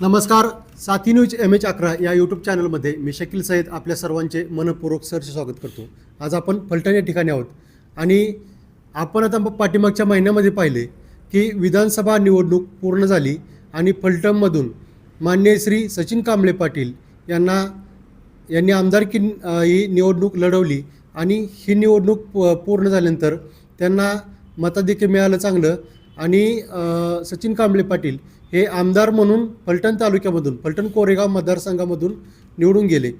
नमस्कार साथी news M H अकरा या यूट्यूब चॅनलमध्ये मी शकील सहित आपल्या सर्वांचे मनपूर्वक सरचे स्वागत करतो. आज आपण फलटण या ठिकाणी आहोत आणि आपण आता पाठीमागच्या महिन्यामध्ये पाहिले की विधानसभा निवडणूक पूर्ण झाली आणि फलटणमधून मान्य श्री सचिन कांबळे पाटील यांना यांनी आमदारकी ही निवडणूक लढवली आणि ही निवडणूक प- पूर्ण झाल्यानंतर त्यांना मताधिक्य मिळालं चांगलं आणि सचिन कांबळे पाटील हे आमदार म्हणून फलटण तालुक्यामधून फलटण कोरेगाव मतदारसंघामधून निवडून गेले.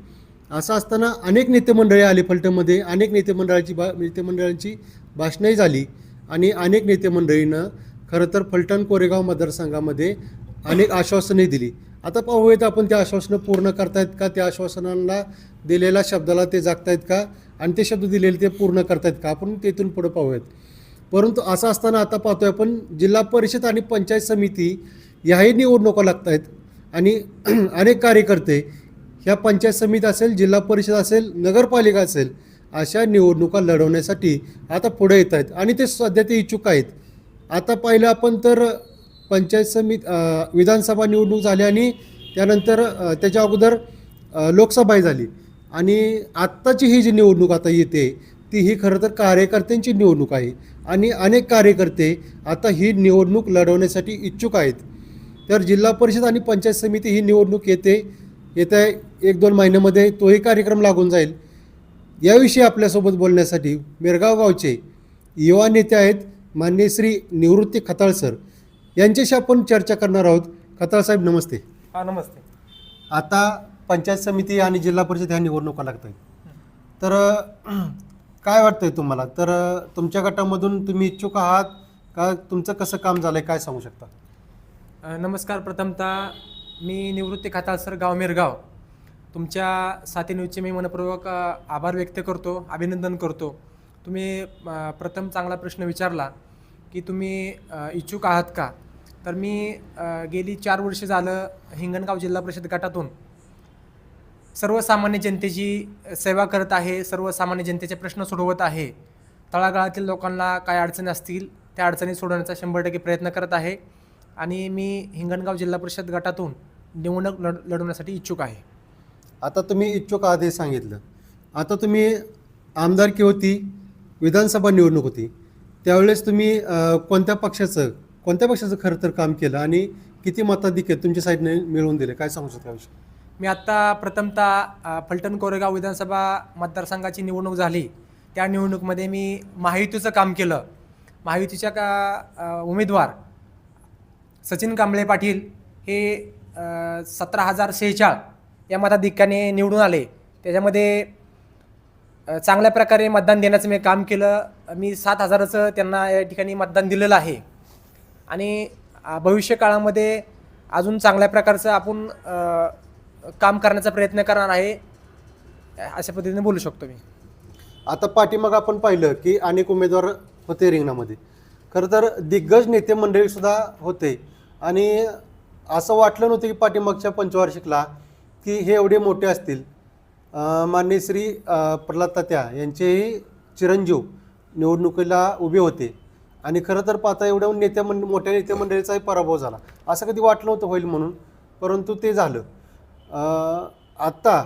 असं असताना अनेक नेते आले फलटणमध्ये अनेक नेते मंडळाची बा नेते मंडळांची भाषणंही झाली आणि अनेक नेते मंडळीनं खरं तर फलटण कोरेगाव मतदारसंघामध्ये अनेक आश्वासने दिली. आता पाहूयात आपण त्या आश्वासनं पूर्ण करतायत का? त्या आश्वासनांना दिलेल्या शब्दाला ते जागतायत का? आणि ते शब्द दिलेले ते पूर्ण करतायत का? आपण तेथून पुढं पाहूयात. परंतु असं असताना आता पाहतोय आपण जिल्हा परिषद आणि पंचायत समिती याही निवडणुका लागत आहेत आणि अनेक कार्यकर्ते ह्या पंचायत समिती असेल जिल्हा परिषद असेल नगरपालिका असेल अशा निवडणुका लढवण्यासाठी आता पुढे येत आहेत आणि ते सध्या ते इच्छुक आहेत. आता पाहिलं आपण तर पंचायत समिती विधानसभा निवडणूक झाली आणि त्यानंतर त्याच्या अगोदर लोकसभा लोकसभाही झाली. आणि आत्ताची ही जी निवडणूक आता येते ती ही खरं तर कार्यकर्त्यांची निवडणूक आहे. आणि अनेक कार्यकर्ते आता ही निवडणूक लढवण्यासाठी इच्छुक आहेत. तर जिल्हा परिषद आणि पंचायत समिती ही निवडणूक येते येत्या एक दोन महिन्यामध्ये तोही कार्यक्रम लागून जाईल. याविषयी आपल्यासोबत बोलण्यासाठी मिरगाव गावचे युवा नेते आहेत मान्य श्री निवृत्ती खताळ सर. यांच्याशी आपण चर्चा करणार आहोत. खताळ साहेब नमस्ते. हा नमस्ते. आता पंचायत समिती आणि जिल्हा परिषद ह्या निवडणुका लागत आहेत तर काय वाटतंय तुम्हाला? तर तुमच्या गटामधून तुम्ही इच्छुक आहात का? तुमचं कसं काम झालंय? काय सांगू शकता? नमस्कार. प्रथमतः मी निवृत्ती खाताल सर गाव मिरगाव. तुमच्या साथी न्यूजचे मी मनपूर्वक आभार व्यक्त करतो अभिनंदन करतो. तुम्ही प्रथम चांगला प्रश्न विचारला की तुम्ही इच्छुक आहात का? तर मी गेली चार वर्ष झालं हिंगणगाव जिल्हा परिषद गटातून. सर्वसामान्य जनतेची सेवा करत आहे सर्वसामान्य जनतेचे प्रश्न सोडवत आहे. तळागाळातील लोकांना काय अडचणी असतील त्या अडचणी सोडवण्याचा शंभर टक्के प्रयत्न करत आहे. आणि मी हिंगणगाव जिल्हा परिषद गटातून निवडणूक लढ लढवण्यासाठी इच्छुक आहे. आता तुम्ही इच्छुक आहात हे सांगितलं. आता तुम्ही आमदारकी होती विधानसभा निवडणूक होती त्यावेळेस तुम्ही अं, कोणत्या पक्षाचं कोणत्या पक्षाचं खरं तर काम केलं आणि किती मताधिक्य तुमच्या साईडने मिळवून दिले? काय सांगू शकता याविषयी? मी आत्ता प्रथमतः अ, फलटण कोरेगाव विधानसभा मतदारसंघाची निवडणूक झाली. त्या निवडणूकमध्ये मी महायुतीचं काम केलं. महायुतीच्या का अ, उमेदवार सचिन कांबळे पाटील हे सतरा हजार शेहेचाळ या मताधिक्याने निवडून आले. त्याच्यामध्ये चांगल्या प्रकारे मतदान देण्याचं मी काम केलं. मी सात हजाराचं त्यांना या ठिकाणी मतदान दिलेलं आहे. आणि भविष्य काळामध्ये अजून चांगल्या प्रकारचं आपण काम करण्याचा प्रयत्न करणार आहे अशा पद्धतीने बोलू शकतो मी. आता पाठीमाग आपण पाहिलं की अनेक उमेदवार होते रिंगणामध्ये. खरं तर दिग्गज नेते मंडळी सुद्धा होते. आणि असं वाटलं नव्हतं की पाठीमागच्या पंचवार्षिकला की हे एवढे मोठे असतील. मान्य श्री प्रल्हाद तात्या यांचेही चिरंजीव निवडणुकीला उभे होते. आणि खरं तर पाहता एवढ्या नेत्या मंड मोठ्या नेत्या मंडळीचाही पराभव झाला. असं कधी वाटलं नव्हतं होईल म्हणून परंतु ते झालं. आत्ता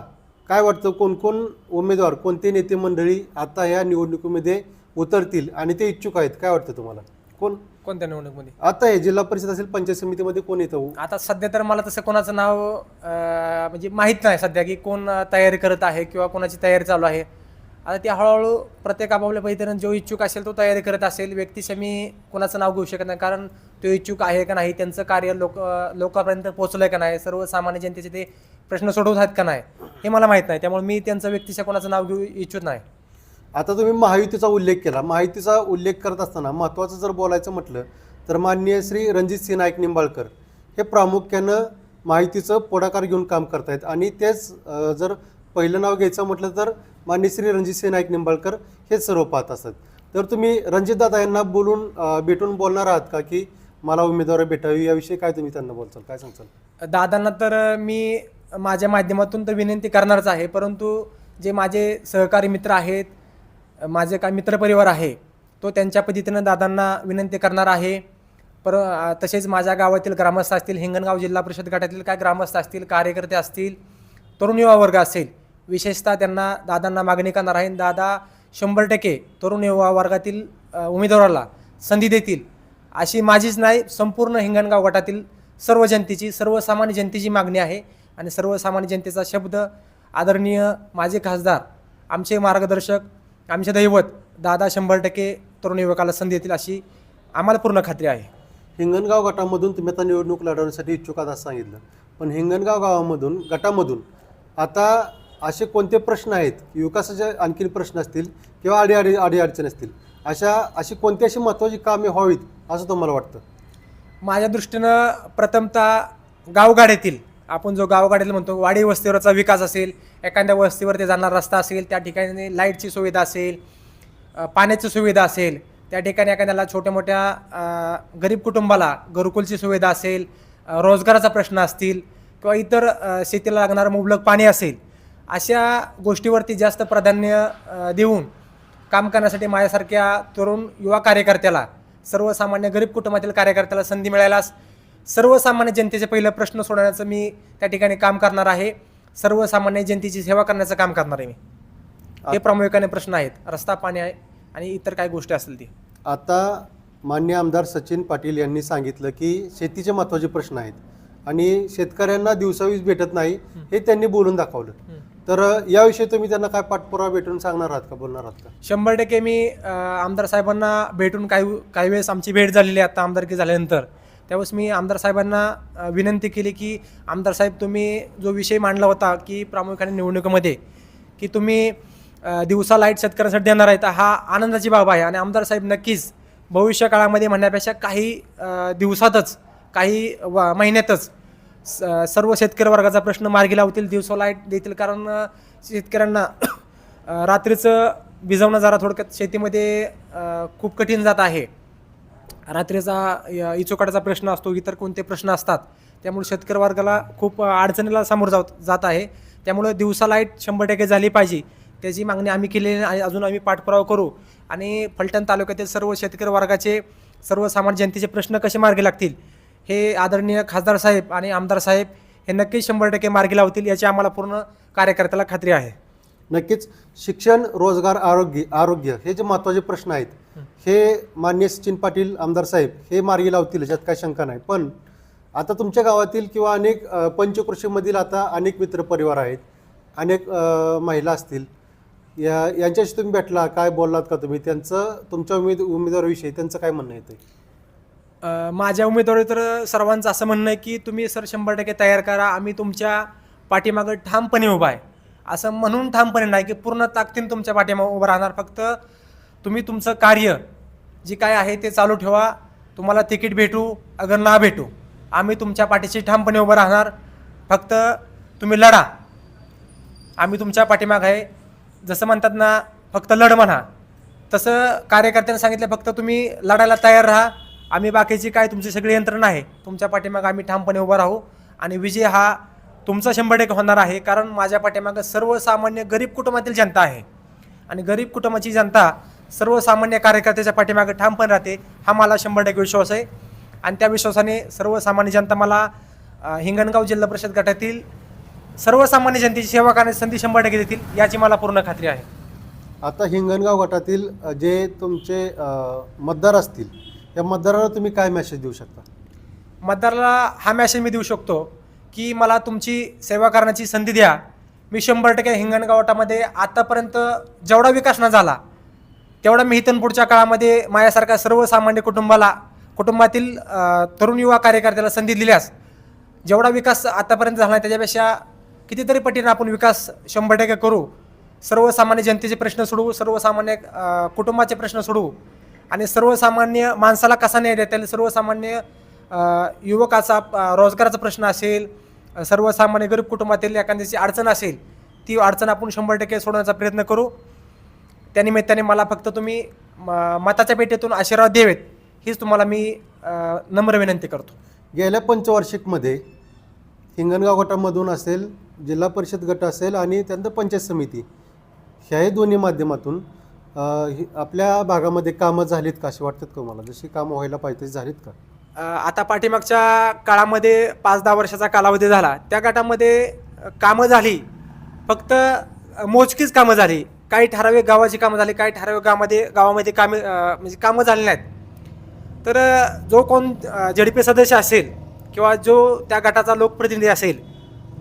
काय वाटतं? कोण कोण उमेदवार कोणते नेते मंडळी आता या निवडणुकीमध्ये उतरतील आणि ते इच्छुक आहेत? काय वाटतं तुम्हाला? कोण? कोणत्या निवडणुकीमध्ये? आता हे जिल्हा परिषद असेल पंचायत समितीमध्ये कोण येतं आता सध्या तर मला तसं कोणाचं नाव अं, म्हणजे माहीत नाही सध्या की कोण अं, तयारी करत आहे किंवा कोणाची तयारी चालू आहे. आता ते हळूहळू प्रत्येक आपापल्या पद्धतीनं जो इच्छुक असेल तो तयारी करत असेल. व्यक्तीशी मी कोणाचं नाव घेऊ शकत नाही कारण तो इच्छुक आहे का नाही त्यांचं कार्य लोक अं, लोकांपर्यंत पोहोचलं का नाही सर्वसामान्य जनतेचे ते प्रश्न सोडवत आहेत का नाही हे मला माहीत नाही. त्यामुळे मी त्यांचं व्यक्तीच्या कोणाचं नाव घेऊ इच्छुक नाही. आता तुम्ही महायुतीचा उल्लेख केला. महायुतीचा उल्लेख करत असताना महत्त्वाचं जर बोलायचं म्हटलं तर माननीय श्री रणजित सिंह नाईक निंबाळकर हे प्रामुख्यानं माहितीचं पुढाकार घेऊन काम करतायत. आणि तेच जर पहिलं नाव घ्यायचं म्हटलं तर माननीय श्री रणजित सिंह नाईक निंबाळकर हेच सर्व पाहत असतात तर तुम्ही रणजितदादा यांना बोलून भेटून बोलणार आहात का की मला उमेदवार भेटावी? याविषयी काय तुम्ही त्यांना बोलचाल? काय सांगचाल? दादांना तर मी माझ्या माध्यमातून तर विनंती करणारच आहे. परंतु जे माझे सहकारी मित्र आहेत माझे काय मित्रपरिवार आहे तो त्यांच्या पद्धतीनं दादांना विनंती करणार आहे. पर तसेच माझ्या गावातील ग्रामस्थ असतील हिंगणगाव जिल्हा परिषद गटातील काय ग्रामस्थ असतील कार्यकर्ते असतील तरुण युवा वर्ग असेल विशेषतः त्यांना दादांना मागणी करणार आहे. दादा शंभर टक्के तरुण युवा वर्गातील उमेदवाराला संधी देतील. अशी माझीच नाही संपूर्ण हिंगणगाव गटातील सर्व जनतेची सर्वसामान्य जनतेची मागणी आहे. आणि सर्वसामान्य जनतेचा शब्द आदरणीय माझे खासदार आमचे मार्गदर्शक आमचे दैवत दादा शंभर टक्के तरुण युवकाला संधी देतील अशी आम्हाला पूर्ण खात्री आहे. हिंगणगाव गटामधून तुम्ही आता निवडणूक लढवण्यासाठी इच्छुक आहात असं सांगितलं. पण हिंगणगाव गावामधून गटामधून आता असे कोणते प्रश्न आहेत? विकासाचे आणखीन प्रश्न असतील किंवा अडी अडी अडी अडचणी असतील अशा अशी कोणती अशी महत्त्वाची कामे व्हावीत असं तुम्हाला वाटतं? माझ्या दृष्टीनं प्रथमतः गावगाड्यातील आपण जो गावगाड्यातील म्हणतो वाडी वस्तीवरचा विकास असेल एखाद्या वस्तीवरती जाणारा रस्ता असेल त्या ठिकाणी लाईटची सुविधा असेल पाण्याची सुविधा असेल त्या ठिकाणी एखाद्याला छोट्या मोठ्या गरीब कुटुंबाला घरकुलची सुविधा असेल रोजगाराचा प्रश्न असतील किंवा इतर शेतीला लागणारं मुबलक पाणी असेल अशा गोष्टीवरती जास्त प्राधान्य देऊन काम करण्यासाठी माझ्यासारख्या तरुण युवा कार्यकर्त्याला सर्वसामान्य गरीब कुटुंबातील कार्यकर्त्याला संधी मिळायलाच सर्वसामान्य जनतेचे पहिलं प्रश्न सोडवण्याचं मी त्या ठिकाणी काम करणार आहे. सर्वसामान्य जनतेची सेवा करण्याचं काम करणार आहे मी. हे प्रामुख्याने प्रश्न आहेत. रस्ता पाणी आहे आणि इतर काही गोष्टी असतील ती. आता मान्य आमदार सचिन पाटील यांनी सांगितलं की शेतीचे महत्त्वाचे प्रश्न आहेत आणि शेतकऱ्यांना दिवसावीस भेटत नाही हे त्यांनी बोलून दाखवलं. तर याविषयी तुम्ही त्यांना काय पाठपुरावा भेटून सांगणार आहात का बोलणार आहात का? शंभर टक्के मी आमदार साहेबांना भेटून काही काही वेळेस आमची भेट झालेली आहे. आता आमदारकी झाल्यानंतर त्यावेळेस मी आमदार साहेबांना विनंती केली की आमदार साहेब तुम्ही जो विषय मांडला होता की प्रामुख्याने निवडणुकीमध्ये की तुम्ही दिवसा लाइट शेतकऱ्यांसाठी देणार आहेत हा आनंदाची बाब आहे. आणि आमदार साहेब नक्कीच भविष्य काळामध्ये म्हणण्यापेक्षा काही दिवसातच काही व महिन्यातच स- सर्व शेतकरी वर्गाचा प्रश्न मार्गी लावतील दिवसा लाइट देतील. कारण शेतकऱ्यांना रात्रीचं भिजवणं जरा थोडक्यात शेतीमध्ये खूप कठीण जात आहे. रात्रीचा इचोकाटाचा प्रश्न असतो इतर कोणते प्रश्न असतात त्यामुळे शेतकरी वर्गाला खूप अडचणीला सामोरं जात जात आहे. त्यामुळे दिवसा लाइट शंभर टक्के झाली पाहिजे. त्याची मागणी आम्ही केलेली आणि अजून आम्ही पाठपुरावा करू. आणि फलटण तालुक्यातील सर्व शेतकरी वर्गाचे सर्वसामान्य जनतेचे प्रश्न कसे मार्गी लागतील हे आदरणीय खासदार साहेब आणि आमदार साहेब हे नक्कीच शंभर टक्के मार्गी लावतील याची आम्हाला पूर्ण कार्यकर्त्याला खात्री आहे. नक्कीच शिक्षण रोजगार आरोग्य आरोग्य हे जे महत्त्वाचे प्रश्न आहेत हे मान्य सचिन पाटील आमदार साहेब हे मार्गी लावतील याच्यात काही शंका नाही. पण आता तुमच्या गावातील किंवा अनेक पंचकृषीमधील आता अनेक मित्र परिवार आहेत अनेक महिला असतील या यांच्याशी तुम्ही भेटला काय बोललात का तुम्ही? त्यांचं तुमच्या उमेद उमेदवाराविषयी त्यांचं काय म्हणणं येतं माझ्या उमेदवारी तर सर्वांचं असं म्हणणं आहे की तुम्ही सर शंभर टक्के तयार करा आम्ही तुमच्या पाठीमागं ठामपणे उभा आहे. असं म्हणून ठामपणे नाही की पूर्ण ताकदीन तुमच्या पाठीमा उभं राहणार. फक्त तुम्ही तुमचं कार्य जे काय आहे ते चालू ठेवा. तुम्हाला तिकीट भेटू अगर ना भेटू आम्ही तुमच्या पाठीशी ठामपणे उभं राहणार. फक्त तुम्ही लढा. आम्ही तुमच्या पाठीमाग आहे. जसं म्हणतात ना फक्त लढ म्हणा. तसं कार्यकर्त्यांनी सांगितलं फक्त तुम्ही लढायला तयार राहा. आम्ही बाकीची काय तुमची सगळी यंत्रणा आहे. तुमच्या पाठीमागं आम्ही ठामपणे उभं राहू. आणि विजय हा तुमचा शंभर टक्के होणार आहे कारण माझ्या पाठीमागं सर्वसामान्य गरीब कुटुंबातील जनता आहे. आणि गरीब कुटुंबाची जनता सर्वसामान्य कार्यकर्त्याच्या पाठीमागं ठामपणे राहते हा मला शंभर टक्के विश्वास आहे. आणि त्या विश्वासाने सर्वसामान्य जनता मला हिंगणगाव जिल्हा परिषद गटातील सर्वसामान्य जनतेची सेवा करण्याची संधी शंभर टक्के देतील याची मला पूर्ण खात्री आहे. आता हिंगणगाव गटातील जे तुमचे मतदार असतील या मतदाराला तुम्ही काय मेसेज देऊ शकता? मतदाराला हा मॅसेज मी देऊ शकतो की मला तुमची सेवा करण्याची संधी द्या. मी शंभर टक्के हिंगणगावटामध्ये आतापर्यंत जेवढा विकास न झाला तेवढा मी इथून पुढच्या काळामध्ये माझ्यासारख्या सर्वसामान्य कुटुंबाला कुटुंबातील तरुण युवा कार्यकर्त्याला संधी दिल्यास जेवढा विकास आतापर्यंत झाला आहे त्याच्यापेक्षा कितीतरी पटीने आपण विकास शंभर टक्के करू. सर्वसामान्य जनतेचे प्रश्न सोडवू सर्वसामान्य कुटुंबाचे प्रश्न सोडवू आणि सर्वसामान्य माणसाला कसा न्याय देता येईल सर्वसामान्य युवकाचा रोजगाराचा प्रश्न असेल सर्वसामान्य गरीब कुटुंबातील एखाद्याची अडचण असेल ती अडचण आपण शंभर टक्के सोडवण्याचा प्रयत्न करू. त्यानिमित्ताने मला फक्त तुम्ही म- मताच्या पेटीतून आशीर्वाद द्यावेत हीच तुम्हाला मी नम्र विनंती करतो. गेल्या पंचवार्षिकमध्ये हिंगणगाव गटामधून असेल जिल्हा परिषद गट असेल आणि त्यानंतर पंचायत समिती ह्याही दोन्ही माध्यमातून आपल्या भागामध्ये कामं झालीत का अशी वाटतात का मला जशी कामं व्हायला पाहिजे तशी झालीत का? आता पाठीमागच्या काळामध्ये पाच दहा वर्षाचा कालावधी झाला. त्या गटामध्ये कामं झाली. फक्त मोजकीच कामं झाली. काही ठराविक गावाची कामं झाली काही ठराविक गावामध्ये गावामध्ये कामे म्हणजे कामं झाली नाहीत. तर जो कोण झेड पी सदस्य असेल किंवा जो त्या गटाचा लोकप्रतिनिधी असेल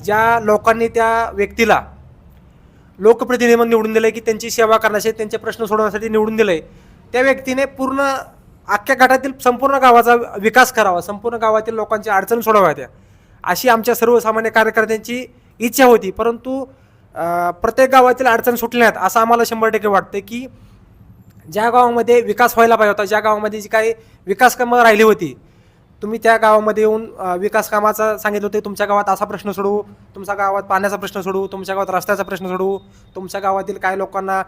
ज्या लोकांनी त्या व्यक्तीला लोकप्रतिनिधी म्हणून निवडून दिलं की त्यांची सेवा करण्यासाठी त्यांचे प्रश्न सोडवण्यासाठी निवडून दिलं आहे त्या व्यक्तीने पूर्ण अख्ख्या गटातील संपूर्ण गावाचा विकास करावा संपूर्ण गावातील लोकांची अडचण सोडवाव्या त्या. अशी आमच्या सर्वसामान्य कार्यकर्त्यांची इच्छा होती परंतु प्रत्येक गावातील अडचण सुटल्या नाहीत असं आम्हाला शंभर टक्के वाटतं की ज्या गावामध्ये विकास व्हायला पाहिजे होता ज्या गावामध्ये जी काही विकास कामं राहिली होती तुम्ही त्या गावामध्ये येऊन विकास कामाचा सांगितलं होते तुमच्या गावात असा प्रश्न सोडवू तुमच्या गावात पाण्याचा प्रश्न सोडवू तुमच्या गावात रस्त्याचा प्रश्न सोडवू तुमच्या गावातील काय लोकांना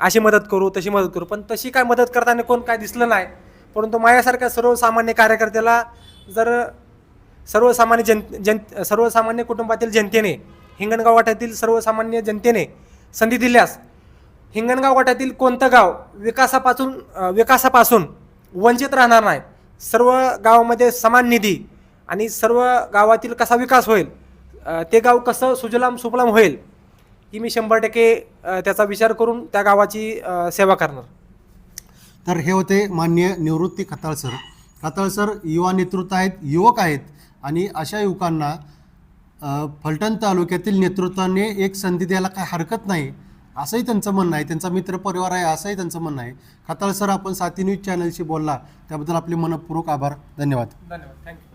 अशी मदत करू तशी मदत करू पण तशी काय मदत करताना कोण काय दिसलं नाही परंतु माझ्यासारख्या सर्वसामान्य कार्यकर्त्याला जर सर्वसामान्य जन जन सर्वसामान्य कुटुंबातील जनतेने हिंगणगाव गटातील सर्वसामान्य जनतेने संधी दिल्यास हिंगणगाव गटातील कोणतं गाव विकासापासून विकासापासून वंचित राहणार नाही सर्व गावामध्ये समान निधी आणि सर्व गावातील कसा विकास होईल ते गाव कसं सुजलाम सुफलाम होईल ही मी शंभर टक्के त्याचा विचार करून त्या गावाची सेवा करणार. तर हे होते मान्य निवृत्ती खताळ सर. खताळ सर युवा नेतृत्व आहेत युवक आहेत आणि अशा युवकांना फलटण तालुक्यातील नेतृत्वाने एक संधी द्यायला काय हरकत नाही असंही त्यांचं म्हणणं आहे. त्यांचा मित्र परिवार आहे असंही त्यांचं म्हणणं आहे. खताळ सर आपण साथी न्यूज चॅनलशी बोलला. त्याबद्दल आपले मनपूर्वक आभार. धन्यवाद. धन्यवाद. थँक्यू